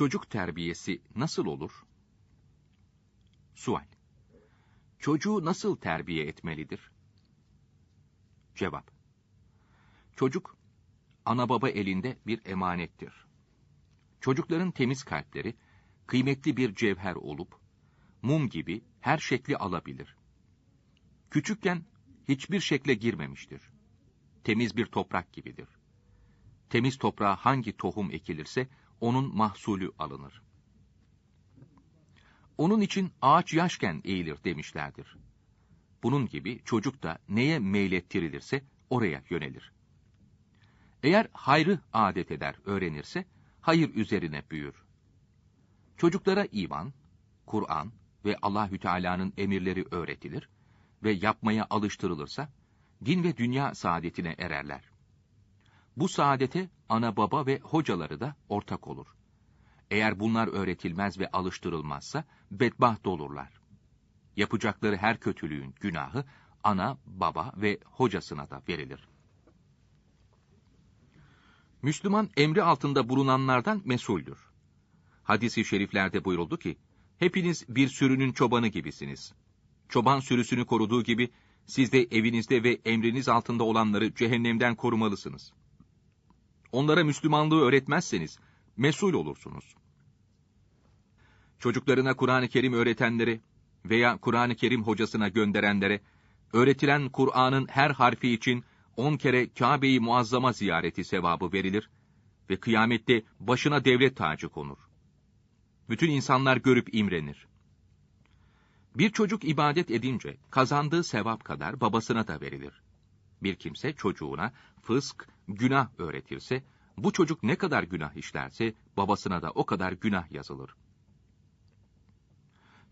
Çocuk terbiyesi nasıl olur? Sual. Çocuğu nasıl terbiye etmelidir? Cevap. Çocuk, ana baba elinde bir emanettir. Çocukların temiz kalpleri, kıymetli bir cevher olup, mum gibi her şekli alabilir. Küçükken hiçbir şekle girmemiştir. Temiz bir toprak gibidir. Temiz toprağa hangi tohum ekilirse, onun mahsulü alınır. Onun için ağaç yaşken eğilir demişlerdir. Bunun gibi çocuk da neye meylettirilirse oraya yönelir. Eğer hayrı adet eder, öğrenirse, hayır üzerine büyür. Çocuklara iman, Kur'an ve Allahü Teala'nın emirleri öğretilir ve yapmaya alıştırılırsa, din ve dünya saadetine ererler. Bu saadete ana baba ve hocaları da ortak olur. Eğer bunlar öğretilmez ve alıştırılmazsa bedbaht olurlar. Yapacakları her kötülüğün günahı ana, baba ve hocasına da verilir. Müslüman emri altında bulunanlardan mesuldür. Hadis-i şeriflerde buyuruldu ki, hepiniz bir sürünün çobanı gibisiniz. Çoban sürüsünü koruduğu gibi, siz de evinizde ve emriniz altında olanları cehennemden korumalısınız. Onlara Müslümanlığı öğretmezseniz, mesul olursunuz. Çocuklarına Kur'an-ı Kerim öğretenlere veya Kur'an-ı Kerim hocasına gönderenlere, öğretilen Kur'an'ın her harfi için on kere Kabe-i Muazzama ziyareti sevabı verilir ve kıyamette başına devlet tacı konur. Bütün insanlar görüp imrenir. Bir çocuk ibadet edince kazandığı sevap kadar babasına da verilir. Bir kimse çocuğuna fısk, günah öğretirse, bu çocuk ne kadar günah işlerse babasına da o kadar günah yazılır.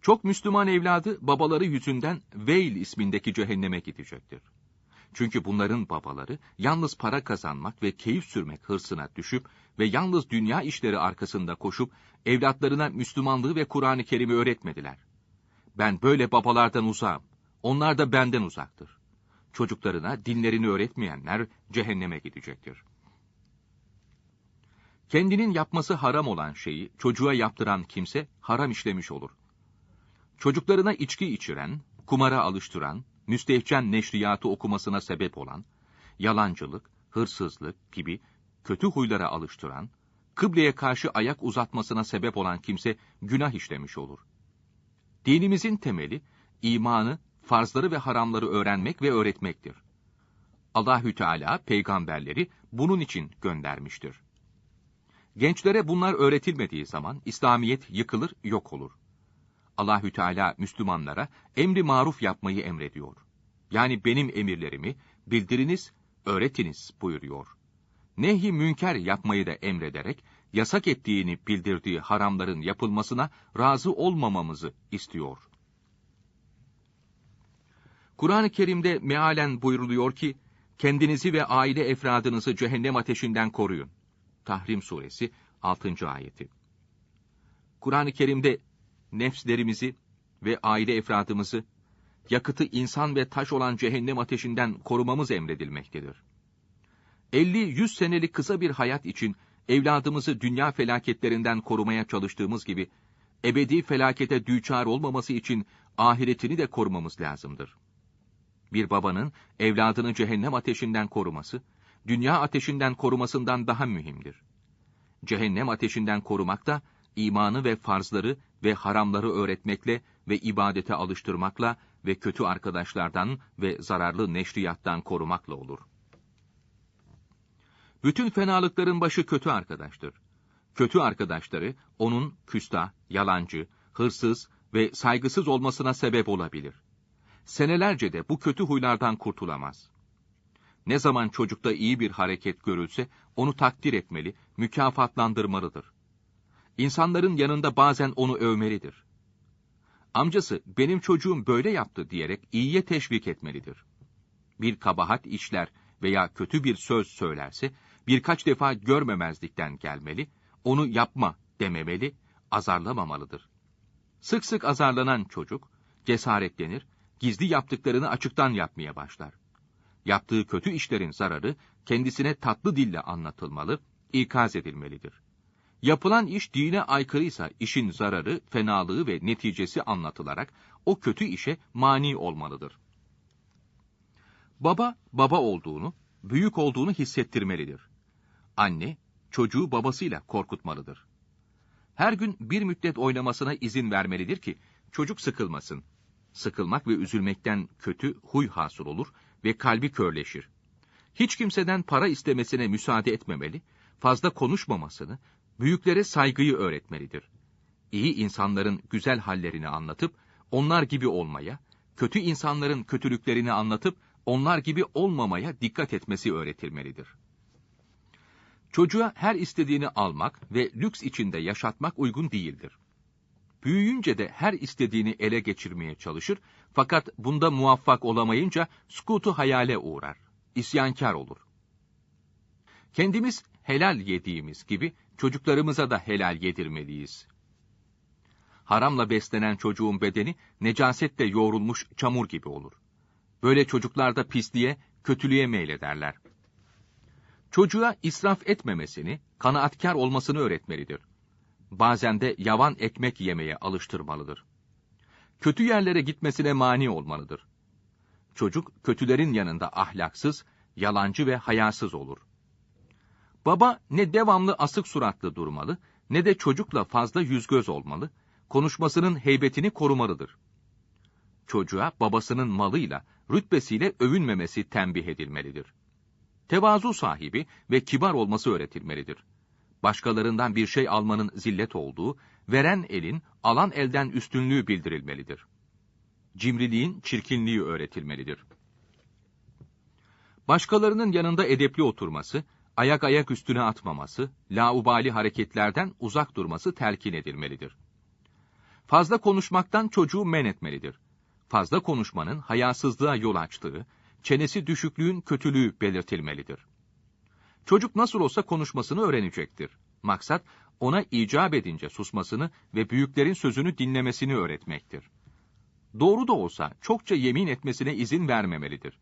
Çok Müslüman evladı babaları yüzünden Veil ismindeki cehenneme gidecektir. Çünkü bunların babaları yalnız para kazanmak ve keyif sürmek hırsına düşüp ve yalnız dünya işleri arkasında koşup evlatlarına Müslümanlığı ve Kur'an-ı Kerim'i öğretmediler. Ben böyle babalardan uzağım. Onlar da benden uzaktır. Çocuklarına dinlerini öğretmeyenler cehenneme gidecektir. Kendinin yapması haram olan şeyi çocuğa yaptıran kimse haram işlemiş olur. Çocuklarına içki içiren, kumara alıştıran, müstehcen neşriyatı okumasına sebep olan, yalancılık, hırsızlık gibi kötü huylara alıştıran, kıbleye karşı ayak uzatmasına sebep olan kimse günah işlemiş olur. Dinimizin temeli, imanı, farzları ve haramları öğrenmek ve öğretmektir. Allahü Teala peygamberleri bunun için göndermiştir. Gençlere bunlar öğretilmediği zaman İslamiyet yıkılır, yok olur. Allahü Teala Müslümanlara emri maruf yapmayı emrediyor. Yani benim emirlerimi bildiriniz, öğretiniz buyuruyor. Nehi münker yapmayı da emrederek yasak ettiğini bildirdiği haramların yapılmasına razı olmamamızı istiyor. Kur'an-ı Kerim'de mealen buyruluyor ki, kendinizi ve aile efradınızı cehennem ateşinden koruyun. Tahrim Suresi 6. ayeti. Kur'an-ı Kerim'de nefslerimizi ve aile efradımızı, yakıtı insan ve taş olan cehennem ateşinden korumamız emredilmektedir. 50-100 senelik kısa bir hayat için evladımızı dünya felaketlerinden korumaya çalıştığımız gibi, ebedi felakete düçar olmaması için ahiretini de korumamız lazımdır. Bir babanın evladını cehennem ateşinden koruması, dünya ateşinden korumasından daha mühimdir. Cehennem ateşinden korumak da, imanı ve farzları ve haramları öğretmekle ve ibadete alıştırmakla ve kötü arkadaşlardan ve zararlı neşriyattan korumakla olur. Bütün fenalıkların başı kötü arkadaştır. Kötü arkadaşları onun küstah, yalancı, hırsız ve saygısız olmasına sebep olabilir. Senelerce de bu kötü huylardan kurtulamaz. Ne zaman çocukta iyi bir hareket görülse onu takdir etmeli, mükafatlandırmalıdır. İnsanların yanında bazen onu övmelidir. Amcası benim çocuğum böyle yaptı diyerek iyiye teşvik etmelidir. Bir kabahat işler veya kötü bir söz söylerse birkaç defa görmemezlikten gelmeli, onu yapma dememeli, azarlamamalıdır. Sık sık azarlanan çocuk cesaretlenir, gizli yaptıklarını açıktan yapmaya başlar. Yaptığı kötü işlerin zararı kendisine tatlı dille anlatılmalı, ikaz edilmelidir. Yapılan iş dine aykırıysa işin zararı, fenalığı ve neticesi anlatılarak o kötü işe mani olmalıdır. Baba, baba olduğunu, büyük olduğunu hissettirmelidir. Anne, çocuğu babasıyla korkutmalıdır. Her gün bir müddet oynamasına izin vermelidir ki çocuk sıkılmasın. Sıkılmak ve üzülmekten kötü huy hasıl olur ve kalbi körleşir. Hiç kimseden para istemesine müsaade etmemeli, fazla konuşmamasını, büyüklere saygıyı öğretmelidir. İyi insanların güzel hallerini anlatıp, onlar gibi olmaya, kötü insanların kötülüklerini anlatıp, onlar gibi olmamaya dikkat etmesi öğretilmelidir. Çocuğa her istediğini almak ve lüks içinde yaşatmak uygun değildir. Büyüyünce de her istediğini ele geçirmeye çalışır fakat bunda muvaffak olamayınca skutu hayale uğrar, isyankar olur. Kendimiz helal yediğimiz gibi çocuklarımıza da helal yedirmeliyiz. Haramla beslenen çocuğun bedeni necasetle yoğrulmuş çamur gibi olur. Böyle çocuklar da pisliğe, kötülüğe meylederler. Çocuğa israf etmemesini, kanaatkar olmasını öğretmelidir. Bazen de yavan ekmek yemeye alıştırmalıdır. Kötü yerlere gitmesine mani olmalıdır. Çocuk kötülerin yanında ahlaksız, yalancı ve hayasız olur. Baba ne devamlı asık suratlı durmalı, ne de çocukla fazla yüz göz olmalı, konuşmasının heybetini korumalıdır. Çocuğa babasının malıyla, rütbesiyle övünmemesi tembih edilmelidir. Tevazu sahibi ve kibar olması öğretilmelidir. Başkalarından bir şey almanın zillet olduğu, veren elin, alan elden üstünlüğü bildirilmelidir. Cimriliğin çirkinliği öğretilmelidir. Başkalarının yanında edepli oturması, ayak ayak üstüne atmaması, laubali hareketlerden uzak durması telkin edilmelidir. Fazla konuşmaktan çocuğu men etmelidir. Fazla konuşmanın hayasızlığa yol açtığı, çenesi düşüklüğün kötülüğü belirtilmelidir. Çocuk nasıl olsa konuşmasını öğrenecektir. Maksat, ona icap edince susmasını ve büyüklerin sözünü dinlemesini öğretmektir. Doğru da olsa çokça yemin etmesine izin vermemelidir.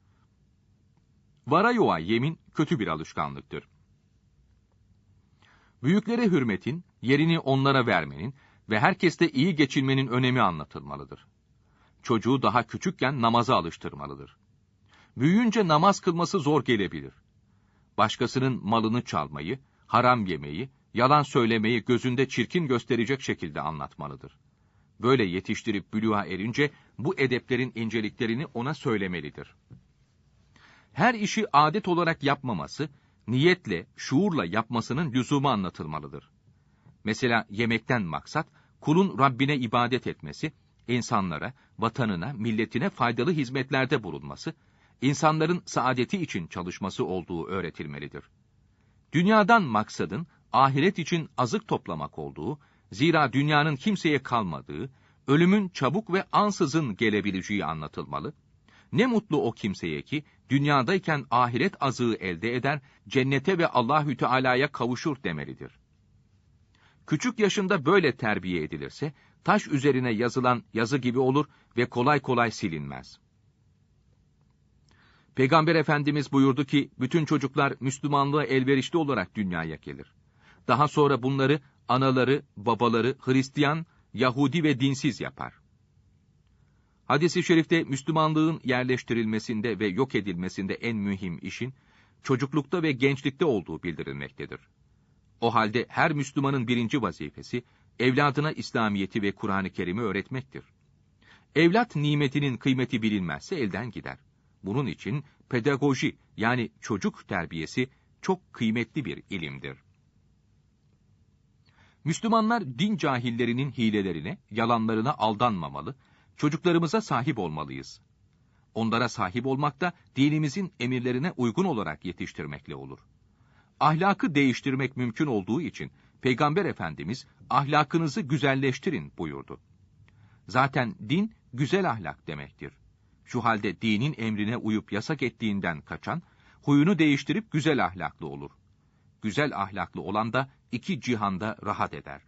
Varayoğa yemin kötü bir alışkanlıktır. Büyüklere hürmetin, yerini onlara vermenin ve herkeste iyi geçinmenin önemi anlatılmalıdır. Çocuğu daha küçükken namaza alıştırmalıdır. Büyüyünce namaz kılması zor gelebilir. Başkasının malını çalmayı, haram yemeyi, yalan söylemeyi gözünde çirkin gösterecek şekilde anlatmalıdır. Böyle yetiştirip bülüğa erince bu edeplerin inceliklerini ona söylemelidir. Her işi adet olarak yapmaması, niyetle, şuurla yapmasının lüzumu anlatılmalıdır. Mesela yemekten maksat, kulun Rabbine ibadet etmesi, insanlara, vatanına, milletine faydalı hizmetlerde bulunması, insanların saadeti için çalışması olduğu öğretilmelidir. Dünyadan maksadın, ahiret için azık toplamak olduğu, zira dünyanın kimseye kalmadığı, ölümün çabuk ve ansızın gelebileceği anlatılmalı, ne mutlu o kimseye ki dünyadayken ahiret azığı elde eder, cennete ve Allahü Teala'ya kavuşur demelidir. Küçük yaşında böyle terbiye edilirse taş üzerine yazılan yazı gibi olur ve kolay kolay silinmez. Peygamber Efendimiz buyurdu ki bütün çocuklar Müslümanlığa elverişli olarak dünyaya gelir. Daha sonra bunları anaları, babaları Hristiyan, Yahudi ve dinsiz yapar. Hadis-i şerifte Müslümanlığın yerleştirilmesinde ve yok edilmesinde en mühim işin çocuklukta ve gençlikte olduğu bildirilmektedir. O halde her Müslümanın birinci vazifesi evladına İslamiyeti ve Kur'an-ı Kerim'i öğretmektir. Evlat nimetinin kıymeti bilinmezse elden gider. Bunun için pedagoji yani çocuk terbiyesi çok kıymetli bir ilimdir. Müslümanlar din cahillerinin hilelerine, yalanlarına aldanmamalı, çocuklarımıza sahip olmalıyız. Onlara sahip olmak da dinimizin emirlerine uygun olarak yetiştirmekle olur. Ahlakı değiştirmek mümkün olduğu için Peygamber Efendimiz ahlakınızı güzelleştirin buyurdu. Zaten din güzel ahlak demektir. Şu halde dinin emrine uyup yasak ettiğinden kaçan, huyunu değiştirip güzel ahlaklı olur. Güzel ahlaklı olan da iki cihanda rahat eder.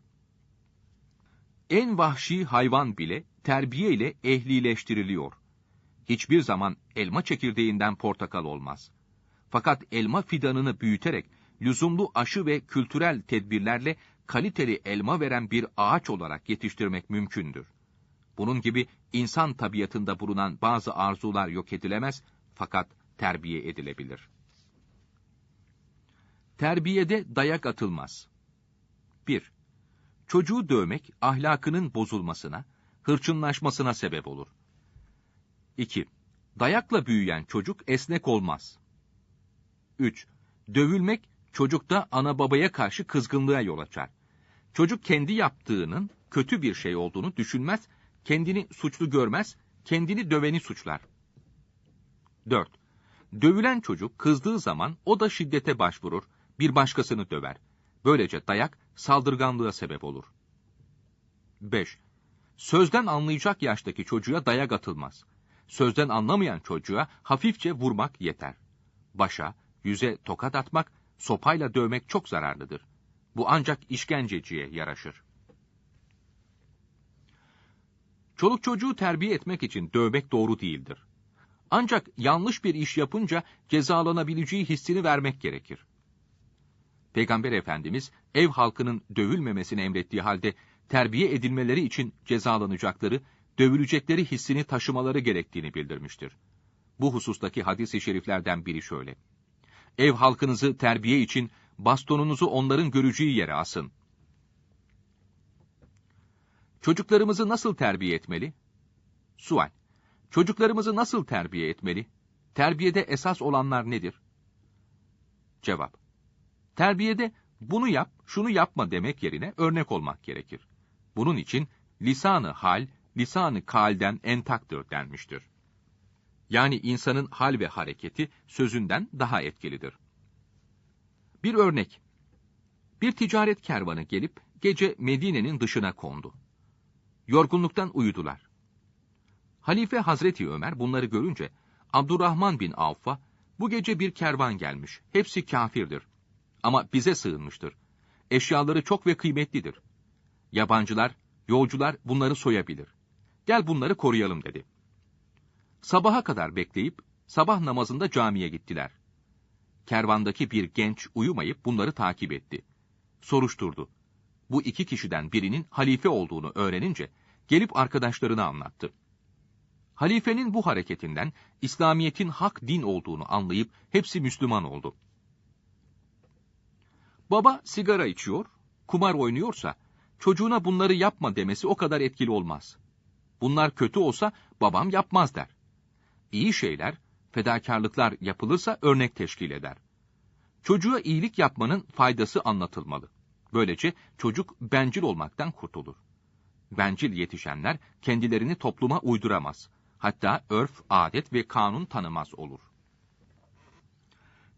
En vahşi hayvan bile terbiye ile ehlileştiriliyor. Hiçbir zaman elma çekirdeğinden portakal olmaz. Fakat elma fidanını büyüterek, lüzumlu aşı ve kültürel tedbirlerle kaliteli elma veren bir ağaç olarak yetiştirmek mümkündür. Bunun gibi insan tabiatında bulunan bazı arzular yok edilemez fakat terbiye edilebilir. Terbiyede dayak atılmaz. 1. Çocuğu dövmek ahlakının bozulmasına, hırçınlaşmasına sebep olur. 2. Dayakla büyüyen çocuk esnek olmaz. 3. Dövülmek çocukta ana babaya karşı kızgınlığa yol açar. Çocuk kendi yaptığının kötü bir şey olduğunu düşünmez, kendini suçlu görmez, kendini döveni suçlar. 4. Dövülen çocuk kızdığı zaman o da şiddete başvurur, bir başkasını döver. Böylece dayak saldırganlığa sebep olur. 5. Sözden anlayacak yaştaki çocuğa dayak atılmaz. Sözden anlamayan çocuğa hafifçe vurmak yeter. Başa, yüze tokat atmak, sopayla dövmek çok zararlıdır. Bu ancak işkenceciye yaraşır. Çoluk çocuğu terbiye etmek için dövmek doğru değildir. Ancak yanlış bir iş yapınca cezalanabileceği hissini vermek gerekir. Peygamber Efendimiz ev halkının dövülmemesini emrettiği halde terbiye edilmeleri için cezalanacakları, dövülecekleri hissini taşımaları gerektiğini bildirmiştir. Bu husustaki hadis-i şeriflerden biri şöyle. Ev halkınızı terbiye için bastonunuzu onların göreceği yere asın. Çocuklarımızı nasıl terbiye etmeli? Sual. Çocuklarımızı nasıl terbiye etmeli? Terbiyede esas olanlar nedir? Cevap. Terbiyede bunu yap, şunu yapma demek yerine örnek olmak gerekir. Bunun için lisanı hal, lisanı kalden entaktır denmiştir. Yani insanın hal ve hareketi sözünden daha etkilidir. Bir örnek. Bir ticaret kervanı gelip gece Medine'nin dışına kondu. Yorgunluktan uyudular. Halife Hazreti Ömer bunları görünce Abdurrahman bin Avf'a bu gece bir kervan gelmiş. Hepsi kafirdir. Ama bize sığınmıştır. Eşyaları çok ve kıymetlidir. Yabancılar, yolcular bunları soyabilir. Gel bunları koruyalım dedi. Sabaha kadar bekleyip sabah namazında camiye gittiler. Kervandaki bir genç uyumayıp bunları takip etti. Soruşturdu. Bu iki kişiden birinin halife olduğunu öğrenince gelip arkadaşlarına anlattı. Halifenin bu hareketinden İslamiyet'in hak din olduğunu anlayıp hepsi Müslüman oldu. Baba sigara içiyor, kumar oynuyorsa çocuğuna bunları yapma demesi o kadar etkili olmaz. Bunlar kötü olsa babam yapmaz der. İyi şeyler, fedakarlıklar yapılırsa örnek teşkil eder. Çocuğa iyilik yapmanın faydası anlatılmalı. Böylece çocuk bencil olmaktan kurtulur. Bencil yetişenler kendilerini topluma uyduramaz. Hatta örf, adet ve kanun tanımaz olur.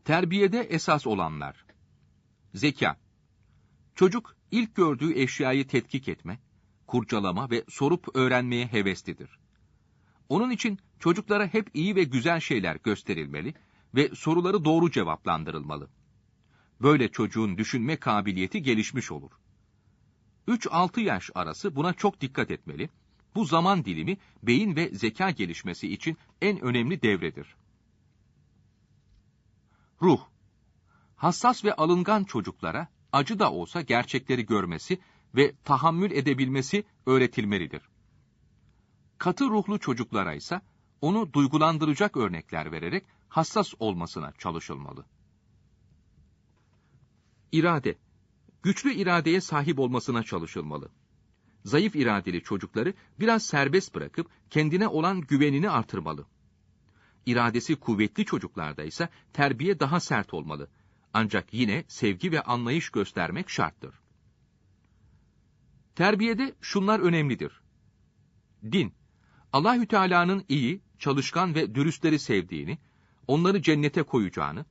Terbiyede esas olanlar Zeka Çocuk ilk gördüğü eşyayı tetkik etme, kurcalama ve sorup öğrenmeye heveslidir. Onun için çocuklara hep iyi ve güzel şeyler gösterilmeli ve soruları doğru cevaplandırılmalı. Böyle çocuğun düşünme kabiliyeti gelişmiş olur. 3-6 yaş arası buna çok dikkat etmeli. Bu zaman dilimi beyin ve zeka gelişmesi için en önemli devredir. Ruh Hassas ve alıngan çocuklara acı da olsa gerçekleri görmesi ve tahammül edebilmesi öğretilmelidir. Katı ruhlu çocuklara ise onu duygulandıracak örnekler vererek hassas olmasına çalışılmalı. İrade Güçlü iradeye sahip olmasına çalışılmalı. Zayıf iradeli çocukları biraz serbest bırakıp kendine olan güvenini artırmalı. İradesi kuvvetli çocuklarda ise terbiye daha sert olmalı. Ancak yine sevgi ve anlayış göstermek şarttır. Terbiyede şunlar önemlidir. Din, Allahü Teala'nın iyi, çalışkan ve dürüstleri sevdiğini, onları cennete koyacağını,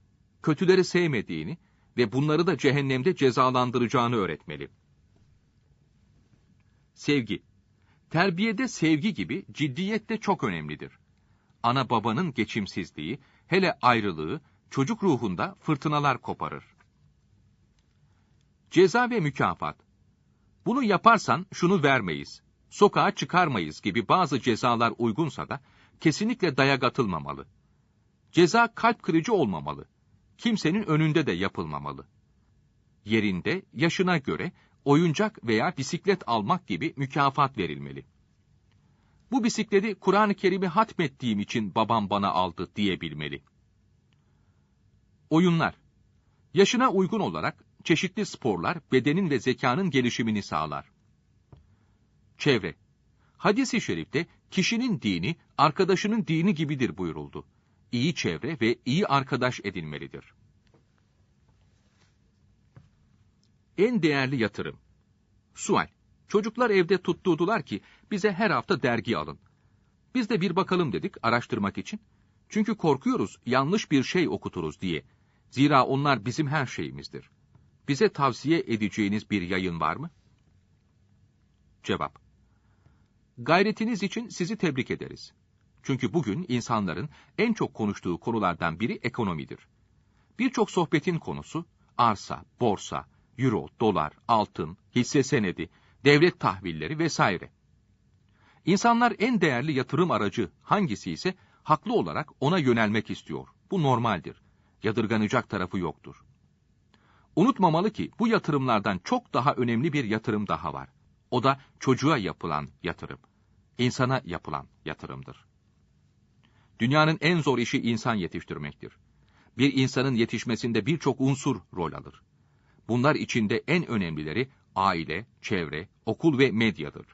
kötüleri sevmediğini ve bunları da cehennemde cezalandıracağını öğretmeli. Sevgi Terbiyede sevgi gibi ciddiyet de çok önemlidir. Ana babanın geçimsizliği, hele ayrılığı, çocuk ruhunda fırtınalar koparır. Ceza ve mükafat Bunu yaparsan şunu vermeyiz, sokağa çıkarmayız gibi bazı cezalar uygunsa da kesinlikle dayak atılmamalı. Ceza kalp kırıcı olmamalı. Kimsenin önünde de yapılmamalı. Yerinde, yaşına göre oyuncak veya bisiklet almak gibi mükafat verilmeli. Bu bisikleti Kur'an-ı Kerim'i hatmettiğim için babam bana aldı diyebilmeli. Oyunlar Yaşına uygun olarak çeşitli sporlar bedenin ve zekanın gelişimini sağlar. Çevre Hadis-i şerifte kişinin dini arkadaşının dini gibidir buyuruldu. İyi çevre ve iyi arkadaş edinmelidir. En değerli yatırım. Sual. Çocuklar evde tutturdular ki bize her hafta dergi alın. Biz de bir bakalım dedik araştırmak için. Çünkü korkuyoruz yanlış bir şey okuturuz diye. Zira onlar bizim her şeyimizdir. Bize tavsiye edeceğiniz bir yayın var mı? Cevap. Gayretiniz için sizi tebrik ederiz. Çünkü bugün insanların en çok konuştuğu konulardan biri ekonomidir. Birçok sohbetin konusu arsa, borsa, euro, dolar, altın, hisse senedi, devlet tahvilleri vesaire. İnsanlar en değerli yatırım aracı hangisi ise haklı olarak ona yönelmek istiyor. Bu normaldir. Yadırganacak tarafı yoktur. Unutmamalı ki bu yatırımlardan çok daha önemli bir yatırım daha var. O da çocuğa yapılan yatırım. İnsana yapılan yatırımdır. Dünyanın en zor işi insan yetiştirmektir. Bir insanın yetişmesinde birçok unsur rol alır. Bunlar içinde en önemlileri aile, çevre, okul ve medyadır.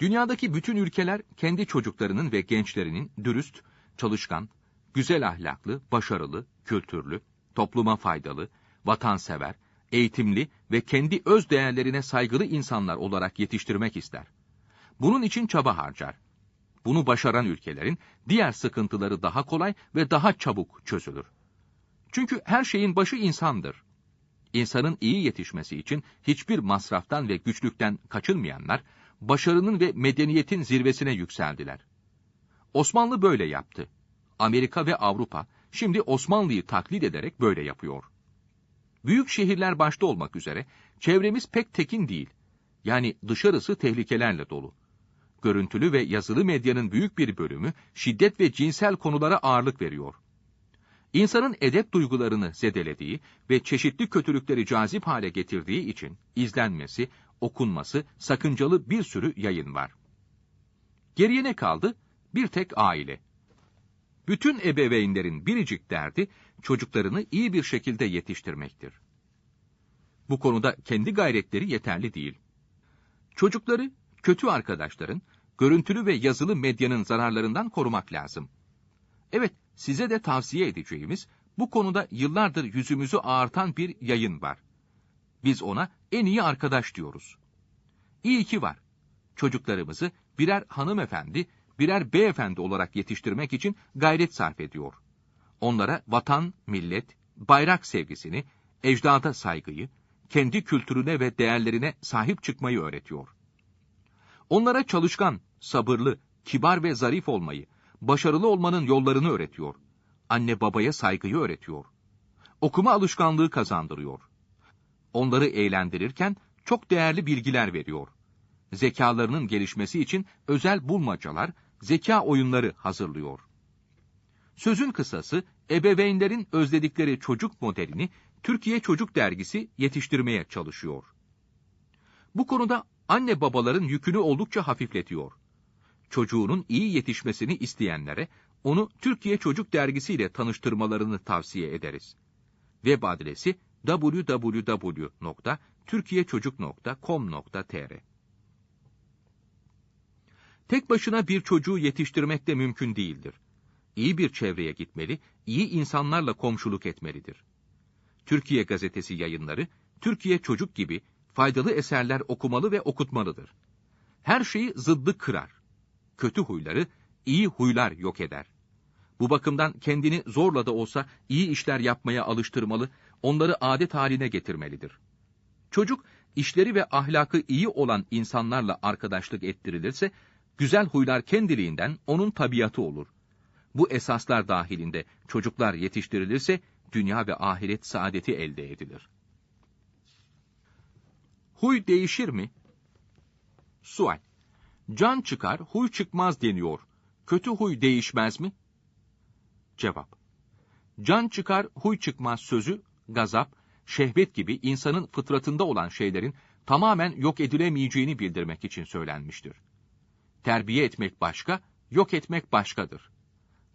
Dünyadaki bütün ülkeler kendi çocuklarının ve gençlerinin dürüst, çalışkan, güzel ahlaklı, başarılı, kültürlü, topluma faydalı, vatansever, eğitimli ve kendi öz değerlerine saygılı insanlar olarak yetiştirmek ister. Bunun için çaba harcar. Bunu başaran ülkelerin diğer sıkıntıları daha kolay ve daha çabuk çözülür. Çünkü her şeyin başı insandır. İnsanın iyi yetişmesi için hiçbir masraftan ve güçlükten kaçınmayanlar, başarının ve medeniyetin zirvesine yükseldiler. Osmanlı böyle yaptı. Amerika ve Avrupa şimdi Osmanlı'yı taklit ederek böyle yapıyor. Büyük şehirler başta olmak üzere çevremiz pek tekin değil. Yani dışarısı tehlikelerle dolu. Görüntülü ve yazılı medyanın büyük bir bölümü şiddet ve cinsel konulara ağırlık veriyor. İnsanın edep duygularını zedelediği ve çeşitli kötülükleri cazip hale getirdiği için izlenmesi, okunması sakıncalı bir sürü yayın var. Geriye ne kaldı? Bir tek aile. Bütün ebeveynlerin biricik derdi çocuklarını iyi bir şekilde yetiştirmektir. Bu konuda kendi gayretleri yeterli değil. Çocukları kötü arkadaşların, görüntülü ve yazılı medyanın zararlarından korumak lazım. Evet, size de tavsiye edeceğimiz bu konuda yıllardır yüzümüzü ağartan bir yayın var. Biz ona en iyi arkadaş diyoruz. İyi ki var. Çocuklarımızı birer hanımefendi, birer beyefendi olarak yetiştirmek için gayret sarf ediyor. Onlara vatan, millet, bayrak sevgisini, ecdada saygıyı, kendi kültürüne ve değerlerine sahip çıkmayı öğretiyor. Onlara çalışkan, sabırlı, kibar ve zarif olmayı, başarılı olmanın yollarını öğretiyor. Anne babaya saygıyı öğretiyor. Okuma alışkanlığı kazandırıyor. Onları eğlendirirken çok değerli bilgiler veriyor. Zekalarının gelişmesi için özel bulmacalar, zeka oyunları hazırlıyor. Sözün kısası, ebeveynlerin özledikleri çocuk modelini Türkiye Çocuk Dergisi yetiştirmeye çalışıyor. Bu konuda anne babaların yükünü oldukça hafifletiyor. Çocuğunun iyi yetişmesini isteyenlere onu Türkiye Çocuk Dergisi ile tanıştırmalarını tavsiye ederiz. Web adresi www.türkiyečocuk.com.tr Tek başına bir çocuğu yetiştirmek de mümkün değildir. İyi bir çevreye gitmeli, iyi insanlarla komşuluk etmelidir. Türkiye Gazetesi yayınları, Türkiye Çocuk gibi faydalı eserler okumalı ve okutmalıdır. Her şeyi zıddı kırar. Kötü huyları iyi huylar yok eder. Bu bakımdan kendini zorla da olsa iyi işler yapmaya alıştırmalı, onları adet haline getirmelidir. Çocuk, işleri ve ahlakı iyi olan insanlarla arkadaşlık ettirilirse, güzel huylar kendiliğinden onun tabiatı olur. Bu esaslar dahilinde çocuklar yetiştirilirse, dünya ve ahiret saadeti elde edilir. Huy değişir mi? Sual. Can çıkar, huy çıkmaz deniyor. Kötü huy değişmez mi? Cevap. Can çıkar, huy çıkmaz sözü, gazap, şehvet gibi insanın fıtratında olan şeylerin tamamen yok edilemeyeceğini bildirmek için söylenmiştir. Terbiye etmek başka, yok etmek başkadır.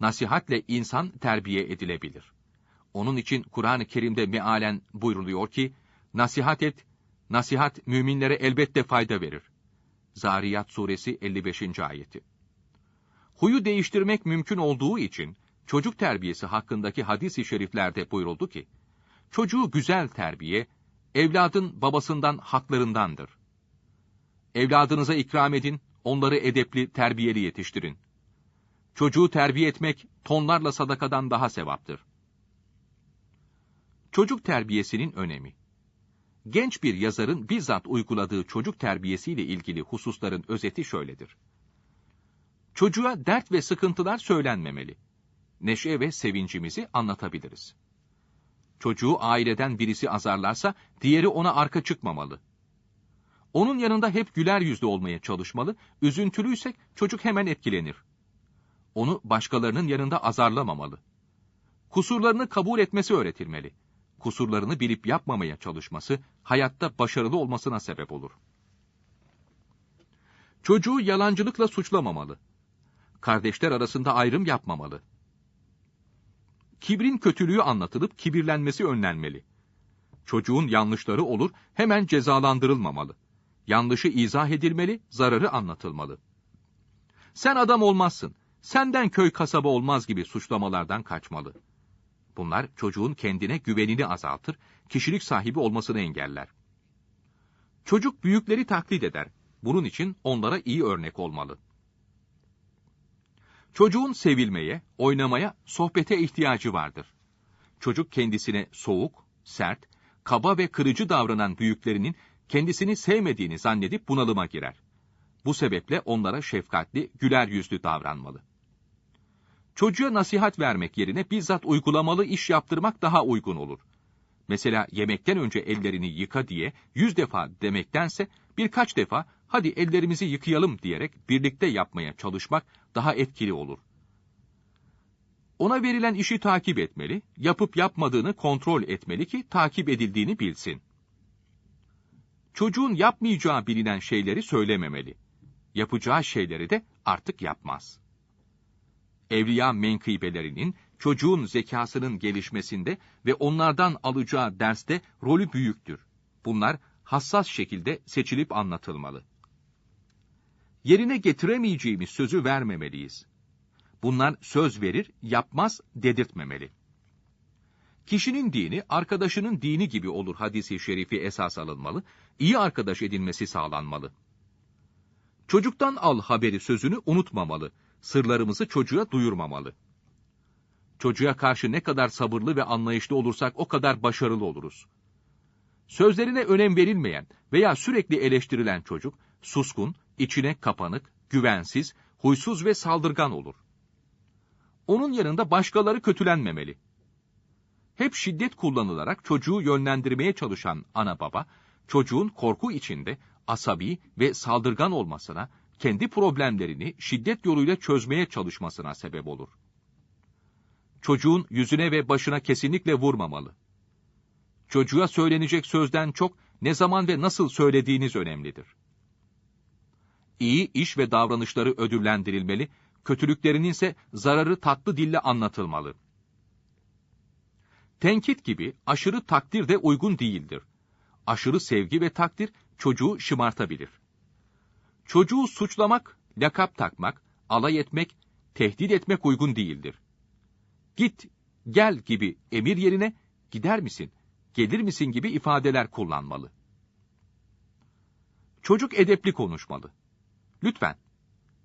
Nasihatle insan terbiye edilebilir. Onun için Kur'an-ı Kerim'de mealen buyruluyor ki, nasihat et, nasihat müminlere elbette fayda verir. Zariyat suresi 55. ayeti. Huyu değiştirmek mümkün olduğu için, çocuk terbiyesi hakkındaki hadis-i şeriflerde buyuruldu ki, çocuğu güzel terbiye, evladın babasından haklarındandır. Evladınıza ikram edin, onları edepli, terbiyeli yetiştirin. Çocuğu terbiye etmek tonlarla sadakadan daha sevaptır. Çocuk terbiyesinin önemi Genç bir yazarın bizzat uyguladığı çocuk terbiyesiyle ilgili hususların özeti şöyledir. Çocuğa dert ve sıkıntılar söylenmemeli. Neşe ve sevincimizi anlatabiliriz. Çocuğu aileden birisi azarlarsa diğeri ona arka çıkmamalı. Onun yanında hep güler yüzlü olmaya çalışmalı, üzüntülüysek çocuk hemen etkilenir. Onu başkalarının yanında azarlamamalı. Kusurlarını kabul etmesi öğretilmeli. Kusurlarını bilip yapmamaya çalışması, hayatta başarılı olmasına sebep olur. Çocuğu yalancılıkla suçlamamalı. Kardeşler arasında ayrım yapmamalı. Kibrin kötülüğü anlatılıp kibirlenmesi önlenmeli. Çocuğun yanlışları olur, hemen cezalandırılmamalı. Yanlışı izah edilmeli, zararı anlatılmalı. Sen adam olmazsın, senden köy kasaba olmaz gibi suçlamalardan kaçmalı. Bunlar çocuğun kendine güvenini azaltır, kişilik sahibi olmasını engeller. Çocuk büyükleri taklit eder. Bunun için onlara iyi örnek olmalı. Çocuğun sevilmeye, oynamaya, sohbete ihtiyacı vardır. Çocuk kendisine soğuk, sert, kaba ve kırıcı davranan büyüklerinin kendisini sevmediğini zannedip bunalıma girer. Bu sebeple onlara şefkatli, güler yüzlü davranmalı. Çocuğa nasihat vermek yerine bizzat uygulamalı iş yaptırmak daha uygun olur. Mesela yemekten önce ellerini yıka diye yüz defa demektense birkaç defa hadi ellerimizi yıkayalım diyerek birlikte yapmaya çalışmak daha etkili olur. Ona verilen işi takip etmeli, yapıp yapmadığını kontrol etmeli ki takip edildiğini bilsin. Çocuğun yapmayacağı bilinen şeyleri söylememeli. Yapacağı şeyleri de artık yapmaz. Evliya menkıbelerinin çocuğun zekasının gelişmesinde ve onlardan alacağı derste rolü büyüktür. Bunlar hassas şekilde seçilip anlatılmalı. Yerine getiremeyeceğimiz sözü vermemeliyiz. Bunlar söz verir, yapmaz, dedirtmemeli. Kişinin dini, arkadaşının dini gibi olur hadisi şerifi esas alınmalı, iyi arkadaş edinmesi sağlanmalı. Çocuktan al haberi sözünü unutmamalı, sırlarımızı çocuğa duyurmamalı. Çocuğa karşı ne kadar sabırlı ve anlayışlı olursak o kadar başarılı oluruz. Sözlerine önem verilmeyen veya sürekli eleştirilen çocuk, suskun, içine kapanık, güvensiz, huysuz ve saldırgan olur. Onun yanında başkaları kötülenmemeli. Hep şiddet kullanılarak çocuğu yönlendirmeye çalışan ana baba, çocuğun korku içinde asabi ve saldırgan olmasına, kendi problemlerini şiddet yoluyla çözmeye çalışmasına sebep olur. Çocuğun yüzüne ve başına kesinlikle vurmamalı. Çocuğa söylenecek sözden çok ne zaman ve nasıl söylediğiniz önemlidir. İyi iş ve davranışları ödüllendirilmeli, kötülüklerinin ise zararı tatlı dille anlatılmalı. Tenkit gibi aşırı takdir de uygun değildir. Aşırı sevgi ve takdir çocuğu şımartabilir. Çocuğu suçlamak, lakap takmak, alay etmek, tehdit etmek uygun değildir. Git, gel gibi emir yerine gider misin, gelir misin gibi ifadeler kullanmalı. Çocuk edepli konuşmalı. Lütfen.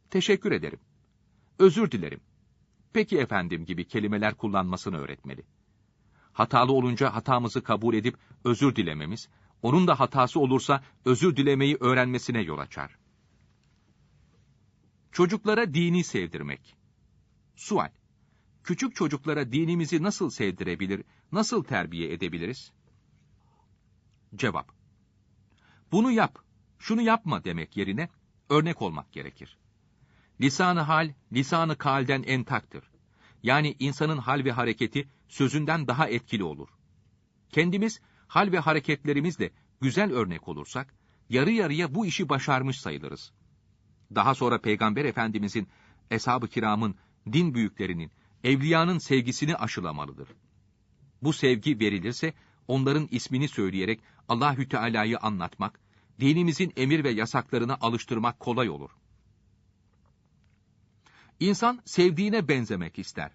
Teşekkür ederim. Özür dilerim. Peki efendim gibi kelimeler kullanmasını öğretmeli. Hatalı olunca hatamızı kabul edip özür dilememiz, onun da hatası olursa özür dilemeyi öğrenmesine yol açar. Çocuklara dini sevdirmek. Sual. Küçük çocuklara dinimizi nasıl sevdirebilir, nasıl terbiye edebiliriz? Cevap. Bunu yap, şunu yapma demek yerine örnek olmak gerekir. Lisanı hal, lisanı kalden entaktır. Yani insanın hal ve hareketi sözünden daha etkili olur. Kendimiz hal ve hareketlerimizle güzel örnek olursak, yarı yarıya bu işi başarmış sayılırız. Daha sonra Peygamber Efendimizin, Eshab-ı Kiram'ın, din büyüklerinin, evliyanın sevgisini aşılamalıdır. Bu sevgi verilirse, onların ismini söyleyerek Allahü Teala'yı anlatmak, dinimizin emir ve yasaklarına alıştırmak kolay olur. İnsan sevdiğine benzemek ister.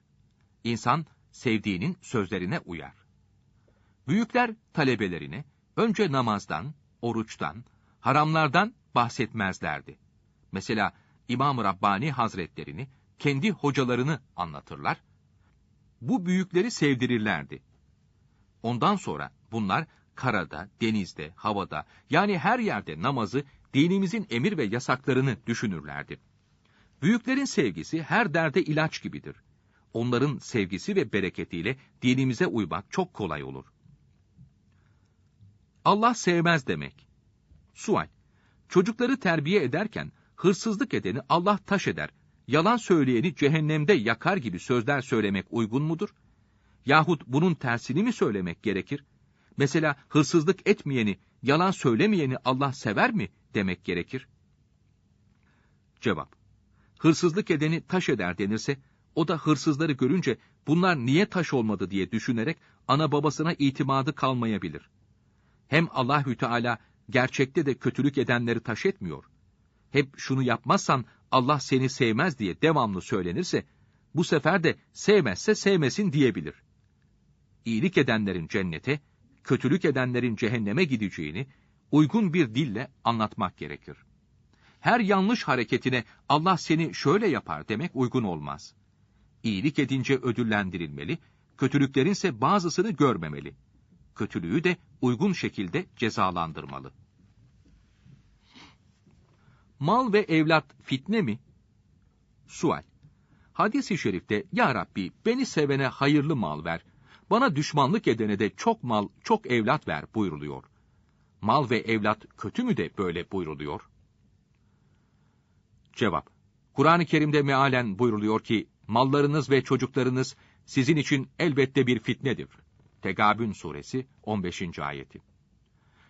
İnsan sevdiğinin sözlerine uyar. Büyükler talebelerine önce namazdan, oruçtan, haramlardan bahsetmezlerdi. Mesela İmam-ı Rabbani Hazretlerini, kendi hocalarını anlatırlar. Bu büyükleri sevdirirlerdi. Ondan sonra bunlar karada, denizde, havada yani her yerde namazı, dinimizin emir ve yasaklarını düşünürlerdi. Büyüklerin sevgisi her derde ilaç gibidir. Onların sevgisi ve bereketiyle dinimize uymak çok kolay olur. Allah sevmez demek. Sual. Çocukları terbiye ederken hırsızlık edeni Allah taş eder, yalan söyleyeni cehennemde yakar gibi sözler söylemek uygun mudur? Yahut bunun tersini mi söylemek gerekir? Mesela hırsızlık etmeyeni, yalan söylemeyeni Allah sever mi demek gerekir? Cevap. Hırsızlık edeni taş eder denirse, o da hırsızları görünce bunlar niye taş olmadı diye düşünerek ana babasına itimadı kalmayabilir. Hem Allahü Teala gerçekte de kötülük edenleri taş etmiyor. Hep şunu yapmazsan Allah seni sevmez diye devamlı söylenirse, bu sefer de sevmezse sevmesin diyebilir. İyilik edenlerin cennete, kötülük edenlerin cehenneme gideceğini uygun bir dille anlatmak gerekir. Her yanlış hareketine Allah seni şöyle yapar demek uygun olmaz. İyilik edince ödüllendirilmeli, kötülüklerinse bazısını görmemeli. Kötülüğü de uygun şekilde cezalandırmalı. Mal ve evlat fitne mi? Sual. Hadis-i şerifte, Ya Rabbi beni sevene hayırlı mal ver, bana düşmanlık edene de çok mal, çok evlat ver buyruluyor. Mal ve evlat kötü mü de böyle buyruluyor? Cevap. Kur'an-ı Kerim'de mealen buyruluyor ki, mallarınız ve çocuklarınız sizin için elbette bir fitnedir. Tegabün suresi 15. ayeti.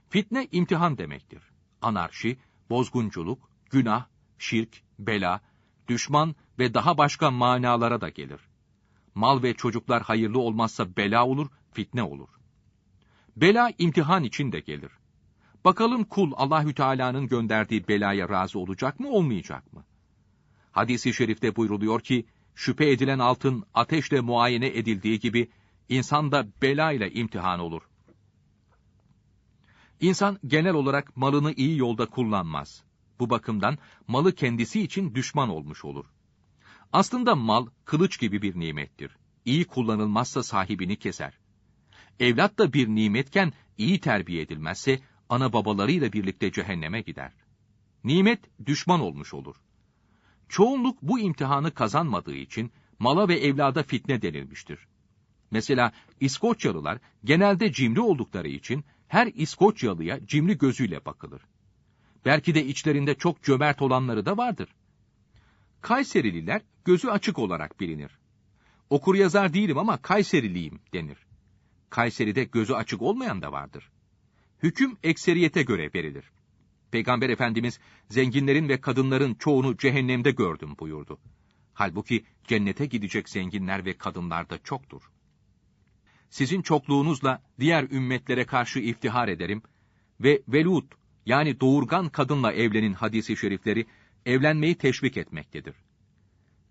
Fitne imtihan demektir. Anarşi, bozgunculuk, günah, şirk, bela, düşman ve daha başka manalara da gelir. Mal ve çocuklar hayırlı olmazsa bela olur, fitne olur. Bela imtihan için de gelir. Bakalım kul Allahü Teala'nın gönderdiği belaya razı olacak mı, olmayacak mı? Hadis-i şerifte buyruluyor ki, şüphe edilen altın ateşle muayene edildiği gibi, insan da bela ile imtihan olur. İnsan genel olarak malını iyi yolda kullanmaz. Bu bakımdan malı kendisi için düşman olmuş olur. Aslında mal kılıç gibi bir nimettir. İyi kullanılmazsa sahibini keser. Evlat da bir nimetken iyi terbiye edilmezse ana babalarıyla birlikte cehenneme gider. Nimet düşman olmuş olur. Çoğunluk bu imtihanı kazanmadığı için mala ve evlada fitne denilmiştir. Mesela İskoçyalılar genelde cimri oldukları için her İskoçyalıya cimri gözüyle bakılır. Belki de içlerinde çok cömert olanları da vardır. Kayserililer gözü açık olarak bilinir. Okur yazar değilim ama Kayseriliyim denir. Kayseri'de gözü açık olmayan da vardır. Hüküm ekseriyete göre verilir. Peygamber Efendimiz zenginlerin ve kadınların çoğunu cehennemde gördüm buyurdu. Halbuki cennete gidecek zenginler ve kadınlar da çoktur. Sizin çokluğunuzla diğer ümmetlere karşı iftihar ederim ve velut yani doğurgan kadınla evlenin hadisi şerifleri evlenmeyi teşvik etmektedir.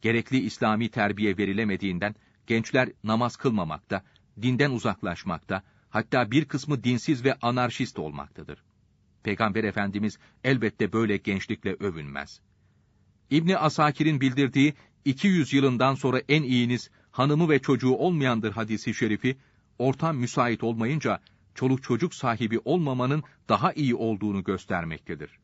Gerekli İslami terbiye verilemediğinden gençler namaz kılmamakta, dinden uzaklaşmakta, hatta bir kısmı dinsiz ve anarşist olmaktadır. Peygamber Efendimiz elbette böyle gençlikle övünmez. İbni Asakir'in bildirdiği 200 yılından sonra en iyiniz hanımı ve çocuğu olmayandır hadisi şerifi, ortam müsait olmayınca çoluk çocuk sahibi olmamanın daha iyi olduğunu göstermektedir.